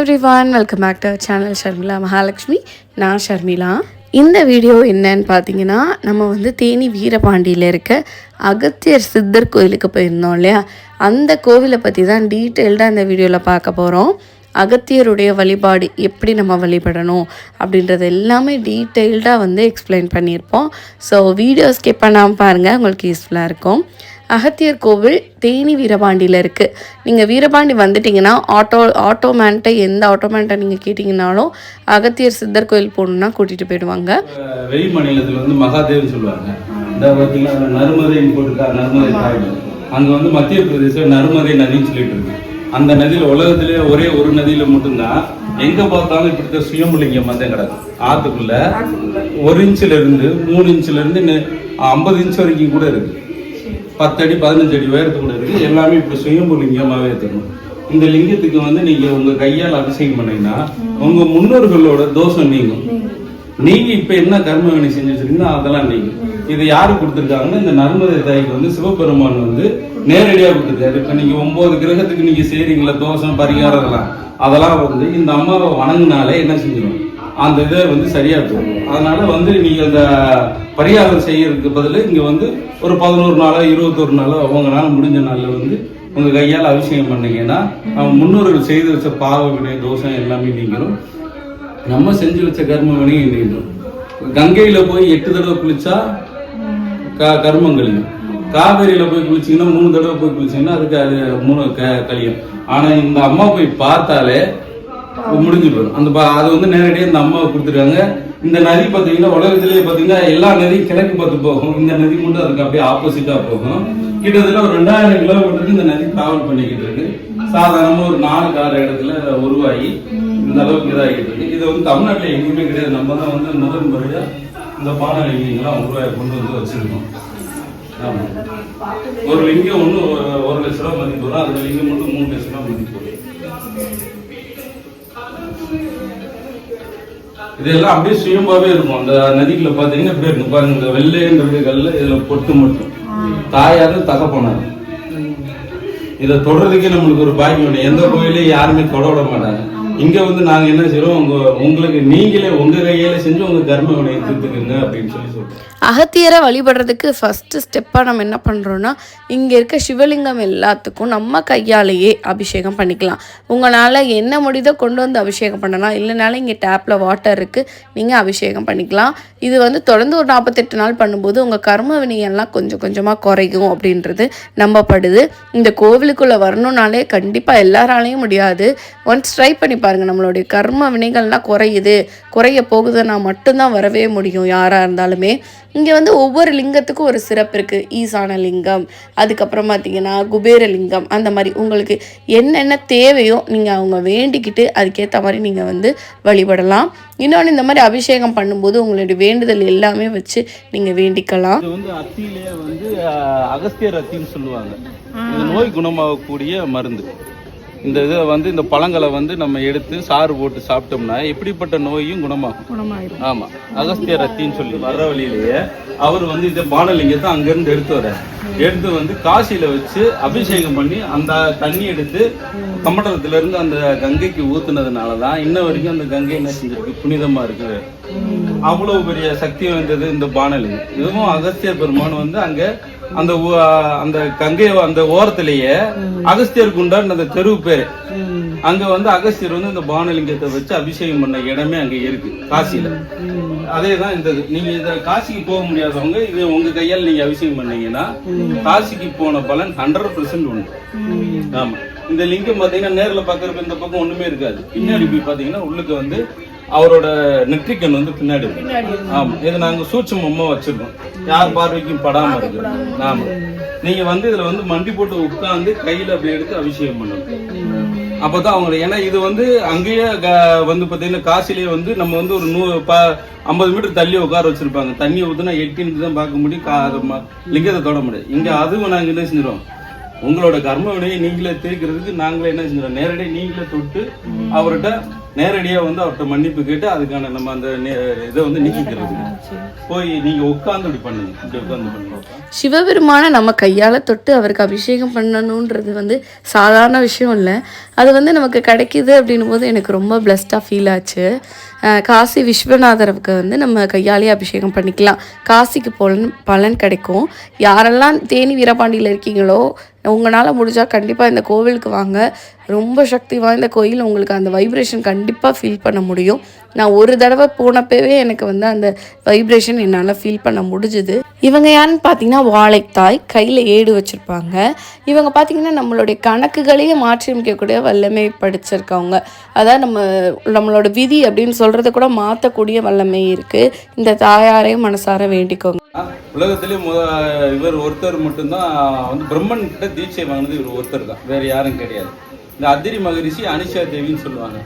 Hello one welcome back to channel Sharmila Mahalakshmi நான் ஷர்மிளா இந்த video என்னன்னு பார்த்தீங்கன்னா நம்ம வந்து தேனி வீரபாண்டியில் இருக்க அகத்தியர் சித்தர் கோயிலுக்கு போயிருந்தோம் இல்லையா? அந்த கோவிலை பற்றி தான் டீட்டெயில்டாக இந்த வீடியோவில் பார்க்க போகிறோம் அகத்தியருடைய வழிபாடு எப்படி நம்ம வழிபடணும் அப்படின்றது எல்லாமே டீட்டெயில்டாக வந்து எக்ஸ்பிளைன் பண்ணியிருப்போம். ஸோ வீடியோ ஸ்கிப் பண்ணாமல் பாருங்கள் உங்களுக்கு யூஸ்ஃபுல்லாக இருக்கும். அகத்தியர் கோவில் தேனி வீரபாண்டியில் இருக்குது நீங்கள் வீரபாண்டி வந்துட்டிங்கன்னா ஆட்டோ ஆட்டோமேன்ட்டை எந்த ஆட்டோமேன்ட்டை நீங்கள் கேட்டிங்கனாலும் அகத்தியர் சித்தர் கோயில் போகணுன்னா கூட்டிகிட்டு போயிடுவாங்க. வெளி மாநிலத்தில் வந்து மகாதேவ் சொல்லுவாங்க. நர்மதைன்னு நர்மதை அங்கே வந்து மத்திய பிரதேசம் நர்மதை நதின்னு சொல்லிட்டு இருக்கு. அந்த நதியில் உலகத்திலே ஒரே ஒரு நதியில் மட்டும்தான் எங்கே பார்த்தாலும் இப்படி சுயம்புலிங்கம் வந்து கிடக்கும் ஆத்துக்குள்ள ஒரு இன்ச்சுல இருந்து மூணு இன்ச்சிலேருந்து ஐம்பது இன்ச் வரைக்கும் கூட இருக்குது பத்து அடி பதினஞ்சு அடி உயரத்து கூட இருக்கு. எல்லாமே இப்படி சுயம்பு லிங்கமாவே தரும் இந்த லிங்கத்துக்கு வந்து நீங்க உங்க கையால் அபிஷேகம் பண்ணீங்கன்னா உங்க முன்னோர்களோட தோஷம் நீங்கும். நீங்க. இப்ப என்ன கர்ம வினை செஞ்சு வச்சிருக்கீங்களோ அதெல்லாம் நீங்க இது யாரு கொடுத்துருக்காங்கன்னா இந்த நர்மதை தாய்க்கு வந்து சிவபெருமான் வந்து நேரடியா கொடுத்துருக்காரு. இப்ப நீங்க ஒன்பது கிரகத்துக்கு நீங்க செய்றீங்களா தோஷம் பரிகாரம் எல்லாம். அதெல்லாம் வந்து இந்த அம்மாவை வணங்குனாலே என்ன செஞ்சிடும் அந்த இதை வந்து சரியாக தோணும் அதனால் வந்து நீங்கள் அந்த பரிகாரம் செய்யறதுக்கு பதில் இங்கே வந்து ஒரு பதினோரு நாளோ இருபத்தொரு நாளோ உங்களால முடிஞ்ச நாளில் வந்து உங்கள் கையால் அபிஷேகம் பண்ணீங்கன்னா அவங்க முன்னோர்கள் செய்து வச்ச பாவ வினை தோஷம் எல்லாமே நீங்களும் நம்ம செஞ்சு வச்ச கர்ம வினையும் நீங்களும் கங்கையில் போய் எட்டு தடவை குளிச்சா க கர்மம் கழியும். காவேரியில் போய் குளிச்சீங்கன்னா மூணு தடவை போய் குளிச்சிங்கன்னா அதுக்கு அது மூணு க கழியும். ஆனால் இந்த அம்மா போய் பார்த்தாலே முடிஞ்சு போயிடும் அந்த பா- அது வந்து நேரடியாக இந்த அம்மாவை கொடுத்துருக்காங்க. இந்த நதி பார்த்தீங்கன்னா உலகத்திலேயே பார்த்தீங்கன்னா எல்லா நதியும் கிழக்கு பார்த்து போகும். இந்த நதி மட்டும் அதுக்கு அப்படியே ஆப்போசிட்டாக போகும். கிட்டத்தட்ட ஒரு ரெண்டாயிரம் கிலோமீட்டருக்கு இந்த நதி டிராவல் பண்ணிக்கிட்டு இருக்கு. சாதாரணமாக ஒரு நாலு கால இடத்துல உருவாகி இந்த அளவுக்கு இதாகிட்டு இருக்கு. இது வந்து தமிழ்நாட்டில் எங்கேயுமே கிடையாது. நம்ம தான் வந்து முதல் முறையாக இந்த பாடலிங்கெல்லாம் லிங்கங்கள்லாம் உருவாகி கொண்டு வந்து வச்சிருக்கோம். ஆமாம் ஒரு லிங்கம் ஒன்று ஒரு லட்ச ரூபா மதிப்பு வரும். அந்த லிங்கம் மட்டும் மூணு லட்ச ரூபா மதிப்பு வரும். இதெல்லாம் அப்படியே சுயம்பாவே இருக்கும். அந்த நதிக்குள்ள பாத்தீங்கன்னா இப்படியே இருக்கும். பாருங்க இந்த வெள்ளைன்ற கல்ல இதுல பொட்டு மட்டும். தாயாரு தகப்பனாரு இதை தொடர்றதுக்கே நம்மளுக்கு ஒரு பாக்கியம் வேணும் எந்த கோயிலையும் யாருமே தொட விட மாட்டாங்க. இங்க வந்து நாங்க என்ன செய்றோம்? உங்க உங்களுக்கு நீங்களே உங்க கையில செஞ்சு உங்க கர்ம வினையை தீர்த்துக்குங்க அப்படின்னு சொல்லி சொல்றோம். அகத்தியரை வழிபடுறதுக்கு ஃபஸ்ட்டு ஸ்டெப்பாக நம்ம என்ன பண்ணுறோன்னா இங்கே இருக்க சிவலிங்கம் எல்லாத்துக்கும் நம்ம கையாலேயே அபிஷேகம் பண்ணிக்கலாம். உங்களால் என்ன முடியுதோ கொண்டு வந்து அபிஷேகம் பண்ணலாம். இல்லைனாலும் இங்கே டேப்பில் வாட்டர் இருக்குது நீங்கள் அபிஷேகம் பண்ணிக்கலாம். இது வந்து தொடர்ந்து ஒரு நாற்பத்தெட்டு நாள் பண்ணும்போது உங்கள் கர்ம வினையெல்லாம் கொஞ்சம் கொஞ்சமாக குறையும் அப்படின்றது நம்பப்படுது. இந்த கோவிலுக்குள்ளே வரணும்னாலே கண்டிப்பாக எல்லாராலையும் முடியாது. ஒன்ஸ் ட்ரை பண்ணி பாருங்கள் நம்மளுடைய கர்ம வினைகள்லாம் குறையுது. குறைய போகுதுன்னா மட்டும்தான் வரவே முடியும் யாராக இருந்தாலுமே. இங்கே வந்து ஒவ்வொரு லிங்கத்துக்கும் ஒரு சிறப்பு இருக்குது ஈசான லிங்கம் அதுக்கப்புறம் பார்த்தீங்கன்னா குபேர லிங்கம் அந்த மாதிரி உங்களுக்கு என்னென்ன தேவையோ நீங்கள் அவங்க வேண்டிக்கிட்டு அதுக்கேற்ற மாதிரி நீங்கள் வந்து வழிபடலாம். இன்னொன்று இந்த மாதிரி அபிஷேகம் பண்ணும்போது உங்களுடைய வேண்டுதல் எல்லாமே வச்சு நீங்கள் வேண்டிக்கலாம். இது வந்து அத்தியிலேயே வந்து அகஸ்தியர் அத்தின்னு சொல்லுவாங்க. நோய் குணமாகக்கூடிய மருந்து. இந்த இதை வந்து இந்த பழங்களை வந்து நம்ம எடுத்து சாறு போட்டு சாப்பிட்டோம்னா எப்படிப்பட்ட நோயும் குணமாகும். ஆமா. அகஸ்தியர் அத்தின்னு சொல்லி. வர்ற வழியிலேயே அவர் வந்து இந்த பானலிங்கத்தை அங்கிருந்து எடுத்து வர எடுத்து வந்து காசியில வச்சு அபிஷேகம் பண்ணி அந்த தண்ணி எடுத்து கமண்டலத்துல இருந்து அந்த கங்கைக்கு ஊத்துனதுனால தான் இன்ன வரைக்கும் அந்த கங்கை என்ன செஞ்சிருக்கு? புனிதமா இருக்குது. அவ்வளவு பெரிய சக்தி வாய்ந்தது இந்த பானலிங்கம். இதுவும் அகஸ்தியர் பெருமான் வந்து அங்க அந்த அந்த கங்கை அந்த ஓரத்திலேயே அகஸ்தியருக்கு உண்டான அந்த தெருவு பேரு. அங்க வந்து அகஸ்தியர் வந்து இந்த பானலிங்கத்தை வச்சு அபிஷேகம் பண்ண இடமே அங்க இருக்கு காசியில. அதே தான் இந்த நீங்க இந்த காசிக்கு போக முடியாதவங்க இது உங்க கையால் நீங்க அபிஷேகம் பண்ணீங்கன்னா காசிக்கு போன பலன் ஹண்ட்ரட் பெர்சன்ட் உண்டு. ஆமா. இந்த லிங்கம் பாத்தீங்கன்னா நேர்ல பாக்குறப்ப இந்த பக்கம் ஒண்ணுமே இருக்காது. பின்னாடி போய் பாத்தீங்கன்னா உள்ளுக்கு வந்து அவரோட நெற்றிக்கண் வந்து பின்னாடி இருக்கும். ஆமா. இது நாங்க சூட்சமமா வச்சிருக்கோம். யார் பார்வைக்கும் படாம இருக்கு ஆமா. நீங்க வந்து இதுல வந்து மண்டி போட்டு உட்கார்ந்து கையில அப்படி எடுத்து அபிஷேகம் பண்ணணும். அப்பதான் அவங்க ஏன்னா இது வந்து அங்கேயே வந்து பாத்தீங்கன்னா காசிலேயே வந்து நம்ம வந்து ஒரு நூ ப- ஐம்பது மீட்டர் தள்ளி உட்கார வச்சிருப்பாங்க. தண்ணி ஊத்துனா எட்டி நின்று தான் பார்க்க முடியும். லிங்கத்தை தொட முடியாது. இங்க அதுவும் நாங்க என்ன செஞ்சிடும் உங்களோட கர்ம வினையை நீங்களே தீர்க்கிறதுக்கு நாங்களே என்ன செஞ்சிடும் நேரடியாக நீங்களே தொட்டு அவர்கிட்ட நேரடியா வந்து அவர்கிட்ட மன்னிப்பு கேட்டு அதுக்கான நம்ம அந்த இதை வந்து நீக்கிக்கிறது. போய் நீங்க உட்கார்ந்து இப்படி பண்ணுங்க. இப்படி உட்கார்ந்து பண்ணுங்க. சிவபெருமானை நம்ம கையால் தொட்டு அவருக்கு அபிஷேகம் பண்ணணுன்றது வந்து சாதாரண விஷயம் இல்லை. அது வந்து நமக்கு கிடைக்கிது அப்படின்னும் போது எனக்கு ரொம்ப பிளஸ்டாக ஃபீல் ஆச்சு. அஹ் காசி விஸ்வநாதருக்கு வந்து நம்ம கையாலே அபிஷேகம் பண்ணிக்கலாம். காசிக்கு பலன் பலன் கிடைக்கும். யாரெல்லாம் தேனி வீரபாண்டியில் இருக்கீங்களோ உங்களால் முடிஞ்சால் கண்டிப்பாக இந்த கோவிலுக்கு வாங்க. ரொம்ப சக்தி வாய்ந்த கோயில். உங்களுக்கு அந்த வைப்ரேஷன் கண்டிப்பாக ஃபீல் பண்ண முடியும். நான் ஒரு தடவை போனப்பவே எனக்கு வந்து அந்த வைப்ரேஷன் என்னால் ஃபீல் பண்ண முடிஞ்சுது. இவங்க யாருன்னு பார்த்தீங்கன்னா வாழைத்தாய். கையில் ஏடு வச்சுருப்பாங்க. இவங்க பார்த்தீங்கன்னா நம்மளுடைய கணக்குகளையே மாற்றி அமைக்கக்கூடிய வல்லமை படிச்சிருக்கவங்க. அதாவது நம்ம நம்மளோட விதி அப்படின்னு சொல்கிறத கூட மாற்றக்கூடிய வல்லமை இருக்குது இந்த தாயாரையும் மனசார வேண்டிக்கோங்க. உலகத்திலே முத இவர் ஒருத்தர் மட்டும்தான் வந்து பிரம்மன் கிட்ட தீட்சை வாங்கினது இவர் ஒருத்தர் தான். வேற யாரும் கிடையாது. இந்த அதிரி மகரிஷி அனிஷா தேவின்னு சொல்லுவாங்க.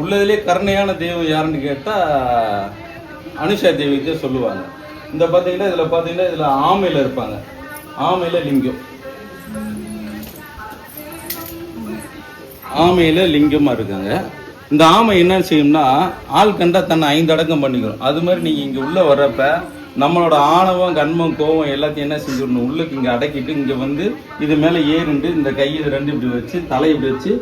உள்ளதிலே கருணையான தெய்வம் யாருன்னு கேட்டால் அனுஷா தேவி தான் சொல்லுவாங்க. இந்த பார்த்தீங்கன்னா இதில் பார்த்தீங்கன்னா இதில் ஆமையில் இருப்பாங்க. ஆமையில் லிங்கம். ஆமையில் லிங்கமாக இருக்காங்க. இந்த ஆமை என்ன செய்யும்னா ஆள் கண்டா தன்னை ஐந்து அடக்கம் பண்ணிக்கிறோம் அது மாதிரி நீங்கள் இங்கே உள்ளே வர்றப்ப நம்மளோட ஆணவம் கண்மம் கோவம் எல்லாத்தையும் என்ன செஞ்சிடணும் உள்ளுக்கு இங்கே அடக்கிட்டு இங்கே வந்து இது மேலே ஏறிண்டு இந்த கை இது ரெண்டு இப்படி வச்சு தலை இப்படி வச்சு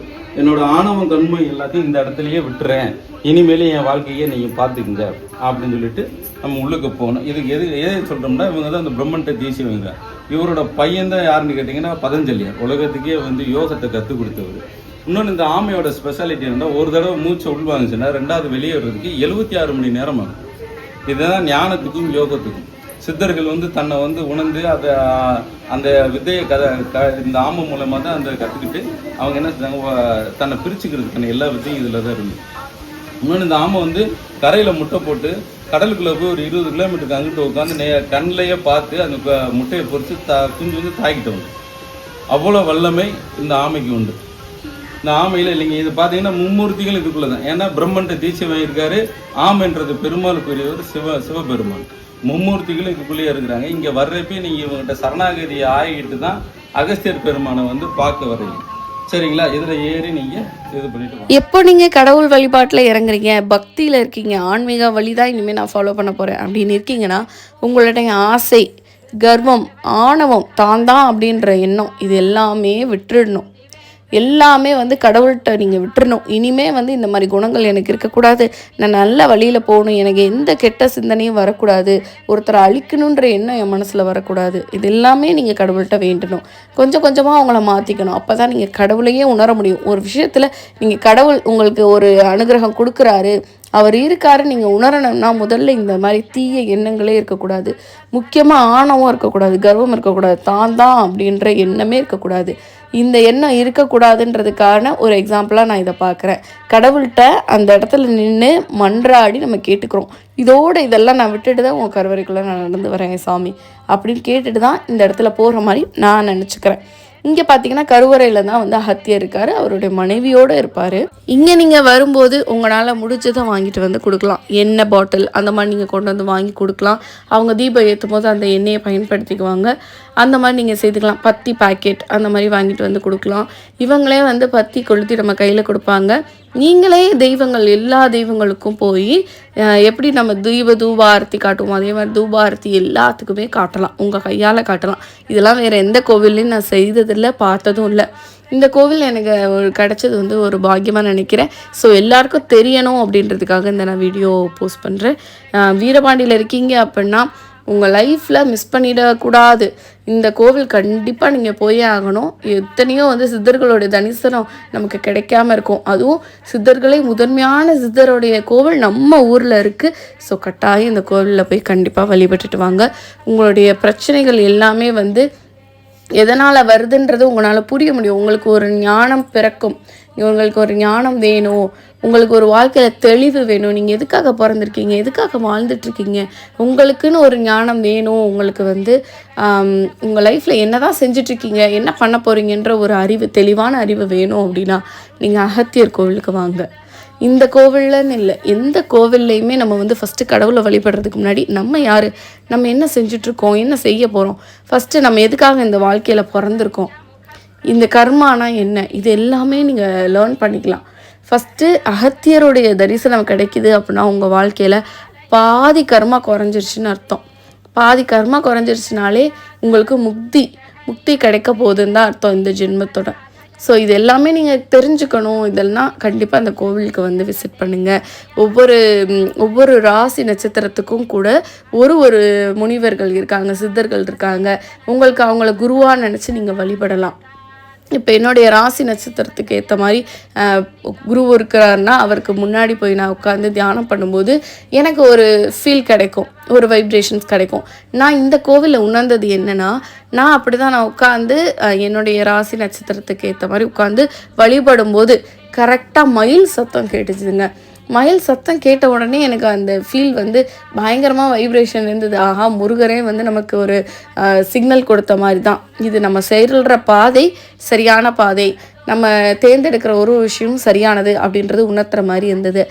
என்னோட ஆணவம் கண்மம் எல்லாத்தையும் இந்த இடத்துலையே விட்டுறேன். இனிமேலே என் வாழ்க்கையே நீங்கள் பார்த்துக்குங்க அப்படின்னு சொல்லிட்டு நம்ம உள்ளுக்கு போகணும். இதுக்கு எது எது சொல்கிறோம்னா இவங்க தான் அந்த பிரம்மன்ட்ட தேசிய வைங்க இவரோட பையன் தான் யாருன்னு கேட்டிங்கன்னா பதஞ்சலியார். உலகத்துக்கே வந்து யோகத்தை கற்றுக் கொடுத்தவர். இன்னொன்று இந்த ஆமையோட ஸ்பெஷாலிட்டி இருந்தால் ஒரு தடவை மூச்சை உள்வாங்குச்சுன்னா ரெண்டாவது வெளியே வர்றதுக்கு எழுபத்தி ஆறு மணி நேரம் ஆகும் இதுதான் ஞானத்துக்கும் யோகத்துக்கும். சித்தர்கள் வந்து தன்னை வந்து உணர்ந்து அதை அந்த வித்தையை கதை க இந்த ஆமை மூலமாக தான் அந்த கற்றுக்கிட்டு அவங்க என்ன செஞ்சாங்க வ- தன்னை பிரிச்சுக்கிறதுக்கான எல்லா வித்தையும் இதில் தான் இருந்து. இன்னொன்று இந்த ஆமை வந்து கரையில் முட்டை போட்டு கடலுக்குள்ளே போய் ஒரு இருபது கிலோமீட்டருக்கு அங்கிட்டு உட்காந்து நே கண்ணிலையே பார்த்து அந்த முட்டையை பொறித்து த குஞ்சு வந்து தாக்கிட்டு வந்து அவ்வளோ வல்லமை இந்த ஆமைக்கு உண்டு. இந்த ஆமையில் இல்லைங்க. இது பார்த்தீங்கன்னா மும்மூர்த்திகள் இதுக்குள்ளே தான் ஏன்னா பிரம்மன்ட்ட தீட்சை வாங்கியிருக்காரு. ஆமைன்றது பெருமாளுக்குரியவர் சிவ சிவபெருமான். மும்மூர்த்திகளும் இதுக்குள்ளேயே இருக்கிறாங்க. இங்கே வர்றப்பே நீங்கள் இவங்ககிட்ட சரணாகதி ஆகிட்டு தான் அகஸ்தியர் பெருமானை வந்து பார்க்க வர்றீங்க. சரிங்களா? இதில் ஏறி நீங்கள் இது பண்ணிட்டு எப்போ நீங்கள் கடவுள் வழிபாட்டில் இறங்குறீங்க? பக்தியில் இருக்கீங்க. ஆன்மீக வழி தான் இனிமேல் நான் ஃபாலோ பண்ண போகிறேன் அப்படின்னு இருக்கீங்கன்னா உங்களுடைய ஆசை கர்வம் ஆணவம் தான் தான் அப்படின்ற எண்ணம். இது எல்லாமே விட்டுடணும். எல்லாமே வந்து கடவுள்கிட்ட நீங்கள் விட்டுறணும். இனிமே வந்து இந்த மாதிரி குணங்கள் எனக்கு இருக்கக்கூடாது. நான் நல்ல வழியில் போகணும். எனக்கு எந்த கெட்ட சிந்தனையும் வரக்கூடாது. ஒருத்தரை அழிக்கணுன்ற எண்ணம் என் மனசில் வரக்கூடாது. இது எல்லாமே நீங்கள் கடவுள்கிட்ட வேண்டணும். கொஞ்சம் கொஞ்சமாக அவங்கள மாற்றிக்கணும் அப்போ தான் நீங்கள் கடவுளையே உணர முடியும். ஒரு விஷயத்தில் நீங்கள் கடவுள் உங்களுக்கு ஒரு அனுகிரகம் கொடுக்குறாரு. அவர் இருக்காரு நீங்கள் உணரணும்னா முதல்ல இந்த மாதிரி தீய எண்ணங்களே இருக்கக்கூடாது. முக்கியமாக ஆணவம் இருக்கக்கூடாது. கர்வம் இருக்கக்கூடாது. தான் தான் அப்படின்ற எண்ணமே இருக்கக்கூடாது. இந்த எண்ணம் இருக்கக்கூடாதுன்றதுக்கான ஒரு எக்ஸாம்பிளாக நான் இதை பார்க்குறேன். கடவுள்கிட்ட அந்த இடத்துல நின்று மன்றாடி நம்ம கேட்டுக்கிறோம். இதோடு இதெல்லாம் நான் விட்டுட்டு தான் உன் கருவறைக்குள்ளே நான் நடந்து வரேன் சாமி. அப்படின்னு கேட்டுட்டு தான் இந்த இடத்துல போகிற மாதிரி நான் நினச்சிக்கிறேன். இங்கே பார்த்தீங்கன்னா கருவறையில் தான் வந்து அகத்தியர் இருக்கார். அவருடைய மனைவியோடு இருப்பார். இங்கே நீங்கள் வரும்போது உங்களால் முடிஞ்சதை வாங்கிட்டு வந்து கொடுக்கலாம். எண்ணெய் பாட்டில் அந்த மாதிரி நீங்கள் கொண்டு வந்து வாங்கி கொடுக்கலாம். அவங்க தீபம் ஏற்றும் போது அந்த எண்ணெயை பயன்படுத்திக்குவாங்க. அந்த மாதிரி நீங்கள் செய்துக்கலாம். பத்தி பாக்கெட் அந்த மாதிரி வாங்கிட்டு வந்து கொடுக்கலாம். இவங்களே வந்து பத்தி கொளுத்தி நம்ம கையில் கொடுப்பாங்க. நீங்களே தெய்வங்கள் எல்லா தெய்வங்களுக்கும் போய் எப்படி நம்ம தீப தூபாரத்தி காட்டுவோம் அதே மாதிரி தூபாரத்தி எல்லாத்துக்குமே காட்டலாம். உங்கள் கையால் காட்டலாம். இதெல்லாம் வேறு எந்த கோவில்லையும் நான் செய்ததில்லை பார்த்ததும் இல்லை. இந்த கோவில் எனக்கு ஒரு கிடச்சது வந்து ஒரு பாக்கியமாக நினைக்கிறேன். ஸோ எல்லாருக்கும் தெரியணும் அப்படின்றதுக்காக இந்த நான் வீடியோ போஸ்ட் பண்ணுறேன் வீரபாண்டியில் இருக்கீங்க அப்படின்னா உங்கள் லைஃப்பில் மிஸ் பண்ணிடக்கூடாது. இந்த கோவில் கண்டிப்பாக நீங்கள் போயே ஆகணும். எத்தனையோ வந்து சித்தர்களுடைய தனிசனம் நமக்கு கிடைக்காம இருக்கும். அதுவும் சித்தர்களை முதன்மையான சித்தருடைய கோவில் நம்ம ஊரில் இருக்குது ஸோ கட்டாயம் இந்த கோவிலில் போய் கண்டிப்பாக வழிபட்டுட்டு வாங்க. உங்களுடைய பிரச்சனைகள் எல்லாமே வந்து எதனால் வருதுன்றது உங்களால் புரிய முடியும். உங்களுக்கு ஒரு ஞானம் பிறக்கும். உங்களுக்கு ஒரு ஞானம் வேணும். உங்களுக்கு ஒரு வாழ்க்கையில் தெளிவு வேணும். நீங்கள் எதுக்காக பிறந்திருக்கீங்க? எதுக்காக வாழ்ந்துட்டுருக்கீங்க? உங்களுக்குன்னு ஒரு ஞானம் வேணும். உங்களுக்கு வந்து உங்கள் லைஃப்பில் என்ன தான் செஞ்சிட்ருக்கீங்க என்ன பண்ண போகிறீங்கன்ற ஒரு அறிவு தெளிவான அறிவு வேணும் அப்படின்னா நீங்கள் அகத்தியர் கோவிலுக்கு வாங்க. இந்த கோவில்லன்னு இல்லை. எந்த கோவில்லையுமே நம்ம வந்து ஃபஸ்ட்டு கடவுளை வழிபடுறதுக்கு முன்னாடி நம்ம யார்? நம்ம என்ன செஞ்சிட்ருக்கோம்? என்ன செய்ய போகிறோம் ஃபஸ்ட்டு நம்ம எதுக்காக இந்த வாழ்க்கையில் பிறந்திருக்கோம்? இந்த கர்மானா என்ன? இது எல்லாமே நீங்கள் லேர்ன் பண்ணிக்கலாம். ஃபஸ்ட்டு அகத்தியருடைய தரிசனம் கிடைக்குது அப்படின்னா உங்கள் வாழ்க்கையில் பாதி கர்மா குறைஞ்சிருச்சுன்னு அர்த்தம். பாதி கர்மா குறைஞ்சிருச்சுனாலே உங்களுக்கு முக்தி முக்தி கிடைக்க போகுதுன்னு தான் அர்த்தம் இந்த ஜென்மத்தோட. ஸோ இது எல்லாமே நீங்கள் தெரிஞ்சுக்கணும். இதெல்லாம் கண்டிப்பாக அந்த கோவிலுக்கு வந்து விசிட் பண்ணுங்கள் ஒவ்வொரு ஒவ்வொரு ராசி நட்சத்திரத்துக்கும் கூட ஒரு ஒரு முனிவர்கள் இருக்காங்க சித்தர்கள் இருக்காங்க. உங்களுக்கு அவங்கள குருவாக நினச்சி நீங்கள் வழிபடலாம். இப்போ என்னுடைய ராசி நட்சத்திரத்துக்கு ஏற்ற மாதிரி குரு இருக்கிறாருன்னா அவருக்கு முன்னாடி போய் நான் உட்காந்து தியானம் பண்ணும்போது எனக்கு ஒரு ஃபீல் கிடைக்கும் ஒரு வைப்ரேஷன்ஸ் கிடைக்கும். நான் இந்த கோவிலில் உணர்ந்தது என்னன்னா நான் அப்படி தான் நான் உட்காந்து என்னுடைய ராசி நட்சத்திரத்துக்கு ஏற்ற மாதிரி உட்காந்து வழிபடும்போது கரெக்டாக மயில் சத்தம் கேட்டுச்சுங்க. மயில் சத்தம் கேட்ட உடனே எனக்கு அந்த ஃபீல் வந்து பயங்கரமாக வைப்ரேஷன் இருந்தது. ஆஹா முருகரே வந்து நமக்கு ஒரு சிக்னல் கொடுத்த மாதிரி தான் இது நம்ம செயல்ற பாதை சரியான பாதை. நம்ம தேர்ந்தெடுக்கிற ஒரு விஷயம் விஷயமும் சரியானது அப்படின்றது உணர்த்துற மாதிரி இருந்தது.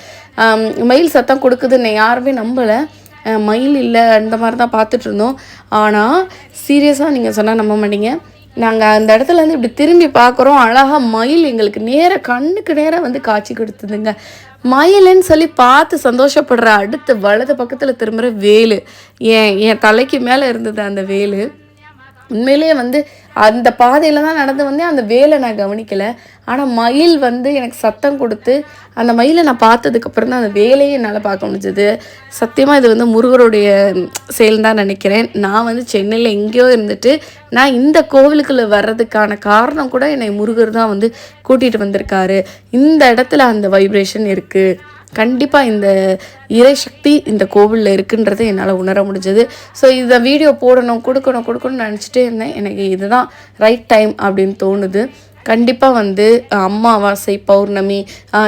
மயில் சத்தம் கொடுக்குதுன்னு யாருமே நம்பலை. மயில் இல்லை அந்த மாதிரி தான் பார்த்துட்டு இருந்தோம். ஆனால் சீரியஸாக நீங்கள் சொன்னால் நம்ப மாட்டீங்க. நாங்கள் அந்த இடத்துல இருந்து இப்படி திரும்பி பார்க்குறோம். அழகாக மயில் எங்களுக்கு நேர கண்ணுக்கு நேராக வந்து காட்சி கொடுத்ததுங்க. மயிலுன்னு சொல்லி பார்த்து சந்தோஷப்படுற அடுத்து வலது பக்கத்தில் திரும்புகிற வேலு. என் என் தலைக்கு மேலே இருந்தது அந்த வேலு. உண்மையிலேயே வந்து அந்த பாதையில் தான் நடந்து வந்தேன். அந்த வேலை நான் கவனிக்கலை. ஆனால் மயில் வந்து எனக்கு சத்தம் கொடுத்து அந்த மயிலை நான் பார்த்ததுக்கப்புறம் தான் அந்த வேலையை என்னால் பார்க்க முடிஞ்சது. சத்தியமாக இது வந்து முருகருடைய செயல் தான் நினைக்கிறேன். நான் வந்து சென்னையில் எங்கேயோ இருந்துட்டு நான் இந்த கோவிலுக்குள்ள வர்றதுக்கான காரணம் கூட என்னை முருகர் தான் வந்து கூட்டிகிட்டு வந்திருக்காரு. இந்த இடத்துல அந்த வைப்ரேஷன் இருக்குது கண்டிப்பாக இந்த இறை சக்தி இந்த கோவிலில் இருக்குன்றதை என்னால் உணர முடிஞ்சது. ஸோ இதை வீடியோ போடணும் கொடுக்கணும் கொடுக்கணும்னு நினச்சிட்டே இருந்தேன். எனக்கு இதுதான் ரைட் டைம் அப்படின்னு தோணுது. கண்டிப்பாக வந்து அம்மாவாசை பௌர்ணமி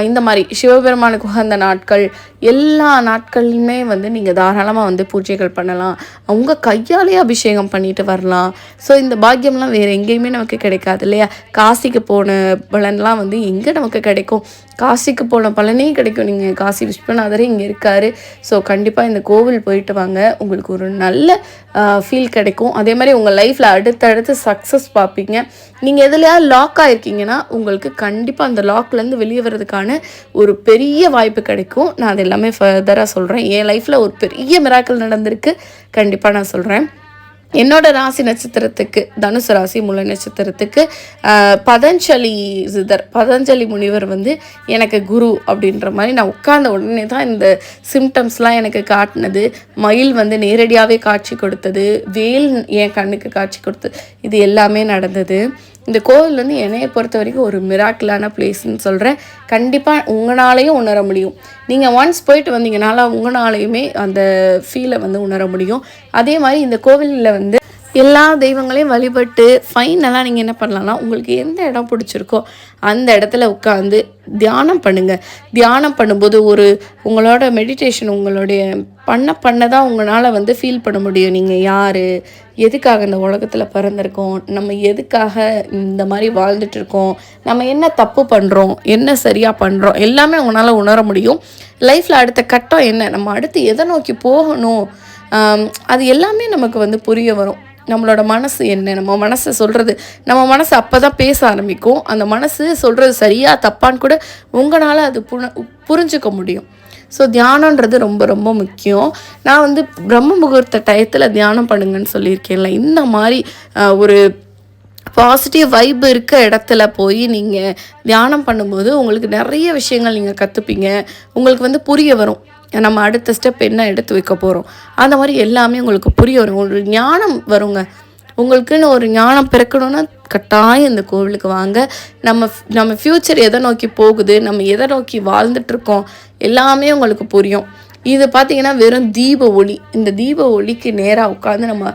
இந்த மாதிரி சிவபெருமானுக்கு உகந்த நாட்கள் எல்லா நாட்களுமே வந்து நீங்கள் தாராளமாக வந்து பூஜைகள் பண்ணலாம். உங்கள் கையாலே அபிஷேகம் பண்ணிட்டு வரலாம். ஸோ இந்த பாக்கியம்லாம் வேறு எங்கேயுமே நமக்கு கிடைக்காது இல்லையா? காசிக்கு போன பலன்லாம் வந்து எங்கே நமக்கு கிடைக்கும். காசிக்கு போன பலனே கிடைக்கும். நீங்கள் காசி விஸ்வநாதரே இங்கே இருக்காரு. ஸோ கண்டிப்பாக இந்த கோவில் போயிட்டு வாங்க. உங்களுக்கு ஒரு நல்ல ஃபீல் கிடைக்கும். அதே மாதிரி உங்கள் லைஃப்பில் அடுத்தடுத்து சக்ஸஸ் பார்ப்பீங்க நீங்கள் எதுலையாவது லாக் ஆகிருக்கீங்கன்னா உங்களுக்கு கண்டிப்பாக அந்த லாக்லேருந்து வெளியே வர்றதுக்கான ஒரு பெரிய வாய்ப்பு கிடைக்கும். நான் அது எல்லாமே ஃபர்தராக சொல்கிறேன் என் லைஃப்பில் ஒரு பெரிய மிராக்கள் நடந்திருக்கு. கண்டிப்பாக நான் சொல்கிறேன் என்னோட ராசி நட்சத்திரத்துக்கு தனுசு ராசி முல்லை நட்சத்திரத்துக்கு பதஞ்சலி சிதர் பதஞ்சலி முனிவர் வந்து எனக்கு குரு அப்படின்ற மாதிரி நான் உட்கார்ந்த உடனே தான் இந்த சிம்டம்ஸ்லாம் எனக்கு காட்டினது. மயில் வந்து நேரடியாகவே காட்சி கொடுத்தது. வேல் என் கண்ணுக்கு காட்சி கொடுத்தது இது எல்லாமே நடந்தது. இந்த கோவில் வந்து என்னையை பொறுத்த வரைக்கும் ஒரு மிராக்கிளான பிளேஸ்ன்னு சொல்கிறேன் கண்டிப்பாக உங்களாலையும் உணர முடியும். நீங்கள் ஒன்ஸ் போயிட்டு வந்தீங்கனால உங்களாலையுமே அந்த ஃபீலை வந்து உணர முடியும். அதே மாதிரி இந்த கோவிலில் வந்து எல்லா தெய்வங்களையும் வழிபட்டு ஃபைனலாக நீங்கள் என்ன பண்ணலாம்னா உங்களுக்கு எந்த இடம் பிடிச்சிருக்கோ அந்த இடத்துல உட்காந்து தியானம் பண்ணுங்கள் தியானம் பண்ணும்போது ஒரு உங்களோட மெடிடேஷன் உங்களுடைய பண்ண பண்ண தான் உங்களால் வந்து ஃபீல் பண்ண முடியும். நீங்கள் யார்? எதுக்காக இந்த உலகத்தில் பிறந்திருக்கோம்? நம்ம எதுக்காக இந்த மாதிரி வாழ்ந்துட்டுருக்கோம் நம்ம என்ன தப்பு பண்ணுறோம் என்ன சரியாக பண்ணுறோம் எல்லாமே உங்களால் உணர முடியும். லைஃப்பில் அடுத்த கட்டம் என்ன? நம்ம அடுத்து எதை நோக்கி போகணும்? அது எல்லாமே நமக்கு வந்து புரிய வரும். நம்மளோட மனசு என்ன? நம்ம மனசை சொல்கிறது நம்ம மனசு அப்போ தான் பேச ஆரம்பிக்கும். அந்த மனசு சொல்கிறது சரியாக தப்பான்னு கூட உங்களால் அது புன புரிஞ்சுக்க முடியும். ஸோ தியானன்றது ரொம்ப ரொம்ப முக்கியம். நான் வந்து பிரம்ம முகூர்த்த டயத்தில் தியானம் பண்ணுங்கன்னு சொல்லியிருக்கேன்ல. இந்த மாதிரி ஒரு பாசிட்டிவ் வைப் இருக்க இடத்துல போய் நீங்கள் தியானம் பண்ணும்போது உங்களுக்கு நிறைய விஷயங்கள் நீங்கள் கற்றுப்பீங்க உங்களுக்கு வந்து புரிய வரும். நம்ம அடுத்த ஸ்டெப் என்ன எடுத்து வைக்க போகிறோம் அந்த மாதிரி எல்லாமே உங்களுக்கு புரிய வரும். ஒரு ஞானம் வருங்க. உங்களுக்குன்னு ஒரு ஞானம் பிறக்கணும்னா கட்டாயம் இந்த கோவிலுக்கு வாங்க. நம்ம நம்ம ஃப்யூச்சர் எதை நோக்கி போகுது? நம்ம எதை நோக்கி வாழ்ந்துட்டுருக்கோம்? எல்லாமே உங்களுக்கு புரியும். இது பார்த்தீங்கன்னா வெறும் தீப ஒளி. இந்த தீப ஒளிக்கு நேராக உட்காந்து நம்ம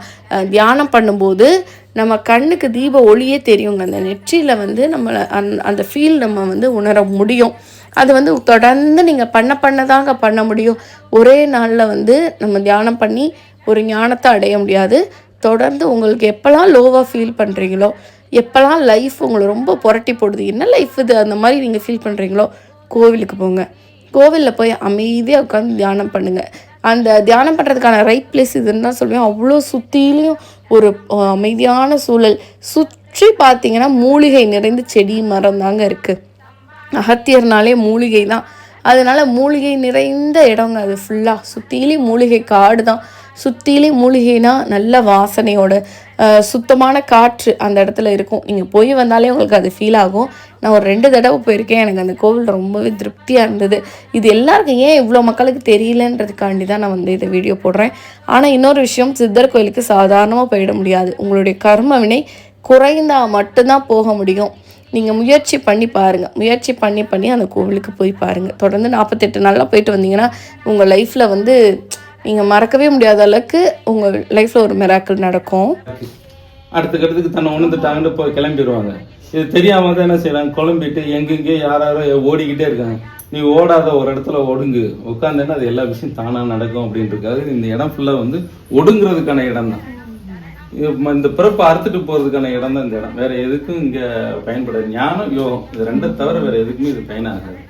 தியானம் பண்ணும்போது நம்ம கண்ணுக்கு தீப ஒளியே தெரியுங்க. அந்த நெற்றியில் வந்து நம்மளை அந் அந்த ஃபீல் நம்ம வந்து உணர முடியும். அது வந்து தொடர்ந்து நீங்கள் பண்ண பண்ண தாங்க பண்ண முடியும். ஒரே நாளில் வந்து நம்ம தியானம் பண்ணி ஒரு ஞானத்தை அடைய முடியாது. தொடர்ந்து உங்களுக்கு எப்போல்லாம் லோவாக ஃபீல் பண்ணுறீங்களோ எப்போல்லாம் லைஃப் உங்களை ரொம்ப புரட்டி போடுது என்ன லைஃப் இது? அந்த மாதிரி நீங்கள் ஃபீல் பண்ணுறீங்களோ கோவிலுக்கு போங்க. கோவிலில் போய் அமைதியாக உட்காந்து தியானம் பண்ணுங்கள் அந்த தியானம் பண்ணுறதுக்கான ரைட் பிளேஸ் இதுன்னு தான் சொல்லுவேன். அவ்வளோ சுற்றிலையும் ஒரு அமைதியான சூழல். சுற்றி பார்த்தீங்கன்னா மூலிகை நிறைந்த செடி மரம் தாங்க இருக்குது அகத்தியர்னாலே மூலிகை தான் அதனால் மூலிகை நிறைந்த இடங்க அது ஃபுல்லாக சுற்றிலேயும் மூலிகை காடு தான் சுற்றிலையும் மூலிகைனா நல்ல வாசனையோட சுத்தமான காற்று அந்த இடத்துல இருக்கும். நீங்கள் போய் வந்தாலே உங்களுக்கு அது ஃபீல் ஆகும். நான் ஒரு ரெண்டு தடவை போயிருக்கேன். எனக்கு அந்த கோவில் ரொம்பவே திருப்தியாக இருந்தது. இது எல்லாருக்கும் ஏன் இவ்வளோ மக்களுக்கு தெரியலன்றதுக்காண்டி தான் நான் வந்து இதை வீடியோ போடுறேன். ஆனால் இன்னொரு விஷயம் சித்தர் கோயிலுக்கு சாதாரணமாக போயிட முடியாது. உங்களுடைய கர்ம வினை மட்டும்தான் போக முடியும். நீங்கள் முயற்சி பண்ணி பாருங்கள் முயற்சி பண்ணி பண்ணி அந்த கோவிலுக்கு போய் பாருங்கள் தொடர்ந்து நாற்பத்தெட்டு நாளில் போயிட்டு வந்தீங்கன்னா உங்கள் லைஃப்பில் வந்து நீங்கள் மறக்கவே முடியாத அளவுக்கு உங்கள் லைஃப்பில் ஒரு மிராக்கள் நடக்கும். அடுத்த கட்டத்துக்கு தன்னை உணர்ந்துட்டாங்கன்னு போய் கிளம்பிடுவாங்க. இது தெரியாமல் தான் என்ன செய்யறாங்க குழம்பிட்டு எங்கெங்கே யார் யாரோ ஓடிக்கிட்டே இருக்காங்க. நீ ஓடாத ஒரு இடத்துல ஒடுங்கு. உட்காந்துன்னா அது எல்லா விஷயம் தானாக நடக்கும் அப்படின்றதுக்காக இந்த இடம் ஃபுல்லாக வந்து ஒடுங்கிறதுக்கான இடம் தான் இந்த பிறப்பை அறுத்துட்டு போறதுக்கான இடம் தான் இந்த இடம். வேற எதுக்கும் இங்க பயன்படாது. ஞானம் யோகம் இது ரெண்டை தவிர வேற எதுக்குமே இது பயனாகாது.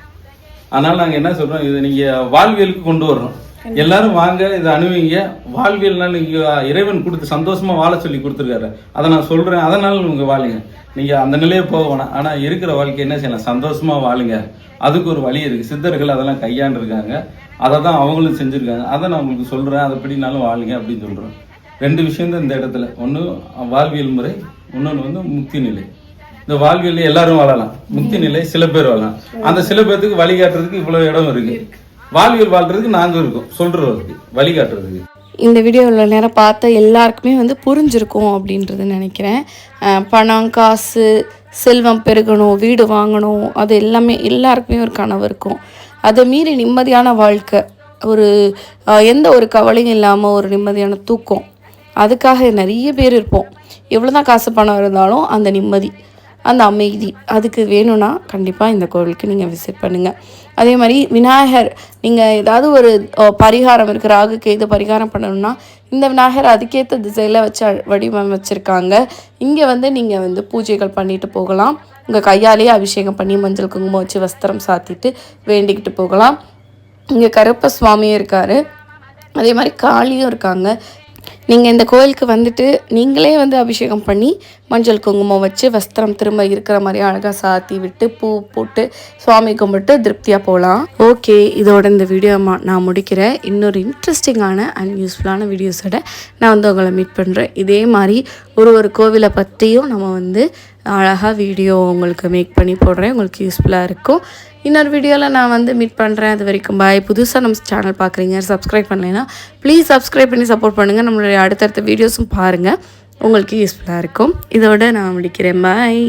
அதனால நாங்க என்ன சொல்றோம் இதை நீங்க வாழ்வியலுக்கு கொண்டு வர்றோம் எல்லாரும் வாங்க இதை அணுவீங்க. வாழ்வியல்னால நீங்க இறைவன் கொடுத்து சந்தோஷமா வாழ சொல்லி கொடுத்துருக்காரு. அதை நான் சொல்றேன் அதனால நீங்க வாழுங்க. நீங்க அந்த நிலையே போக வேணாம். ஆனா இருக்கிற வாழ்க்கை என்ன செய்யலாம்? சந்தோஷமா வாழுங்க. அதுக்கு ஒரு வழி இருக்கு. சித்தர்கள் அதெல்லாம் கையாண்டிருக்காங்க. அதை தான் அவங்களும் செஞ்சிருக்காங்க. அதை நான் உங்களுக்கு சொல்றேன். அதை எப்படினாலும் வாழுங்க அப்படின்னு சொல்றேன் ரெண்டு விஷயந்தான் இந்த இடத்துல. ஒன்று வாழ்வியல் முறை இன்னொன்று வந்து முக்தி நிலை இந்த வாழ்வியல் எல்லாரும் வாழலாம். முக்தி நிலை சில பேர் வாழலாம். அந்த சில பேர்த்துக்கு வழிகாட்டுறதுக்கு இவ்வளோ இடம் இருக்கு. வாழ்வியல் வாழ்றதுக்கு நாங்கள் இருக்கோம். சொல்றதுக்கு வழிகாட்டுறதுக்கு. இந்த வீடியோவில் நேரம் பார்த்த எல்லாருக்குமே வந்து புரிஞ்சிருக்கும் அப்படின்றது நினைக்கிறேன். பணம் காசு செல்வம் பெருகணும் வீடு வாங்கணும் அது எல்லாமே எல்லாருக்குமே ஒரு கனவு இருக்கும். அதை மீறி நிம்மதியான வாழ்க்கை ஒரு எந்த ஒரு கவலையும் இல்லாமல் ஒரு நிம்மதியான தூக்கம் அதுக்காக நிறைய பேர் இருப்போம். எவ்வளோ தான் காசு பணம் இருந்தாலும் அந்த நிம்மதி அந்த அமைதி அதுக்கு வேணும்னா கண்டிப்பாக இந்த கோவிலுக்கு நீங்கள் விசிட் பண்ணுங்கள் அதே மாதிரி விநாயகர் நீங்கள் ஏதாவது ஒரு பரிகாரம் இருக்குது ராகுக்கு எது பரிகாரம் பண்ணணும்னா இந்த விநாயகர் அதுக்கேற்ற திசையில் வச்சு வடிவமைச்சிருக்காங்க இங்கே வந்து நீங்கள் வந்து பூஜைகள் பண்ணிட்டு போகலாம். உங்கள் கையாலேயே அபிஷேகம் பண்ணி மஞ்சள் குங்குமம் வச்சு வஸ்திரம் சாத்திட்டு வேண்டிக்கிட்டு போகலாம். இங்கே கருப்ப சுவாமியும் இருக்கார். அதே மாதிரி காளியும் இருக்காங்க. நீங்கள் இந்த கோயிலுக்கு வந்துட்டு நீங்களே வந்து அபிஷேகம் பண்ணி மஞ்சள் குங்குமம் வச்சு வஸ்திரம் திரும்ப இருக்கிற மாதிரி அழகாக சாத்தி விட்டு பூ போட்டு சுவாமி கும்பிட்டு திருப்தியாக போகலாம் ஓகே இதோட இந்த வீடியோ நான் முடிக்கிறேன். இன்னொரு இன்ட்ரெஸ்டிங்கான அண்ட் யூஸ்ஃபுல்லான வீடியோஸோட நான் வந்து உங்களை மீட் பண்ணுறேன் இதே மாதிரி ஒரு ஒரு கோவிலை பற்றியும் நம்ம வந்து அழகாக வீடியோ உங்களுக்கு மேக் பண்ணி போடுறேன். உங்களுக்கு யூஸ்ஃபுல்லாக இருக்கும். இன்னொரு வீடியோவில் நான் வந்து மீட் பண்ணுறேன் அது வரைக்கும் பாய் புதுசாக நம்ம சேனல் பார்க்குறீங்க சப்ஸ்கிரைப் பண்ணலைன்னா ப்ளீஸ் சப்ஸ்கிரைப் பண்ணி சப்போர்ட் பண்ணுங்கள் நம்மளுடைய அடுத்தடுத்த வீடியோஸும் பாருங்கள் உங்களுக்கு யூஸ்ஃபுல்லாக இருக்கும். இதோட நான் முடிக்கிறேன். பாய்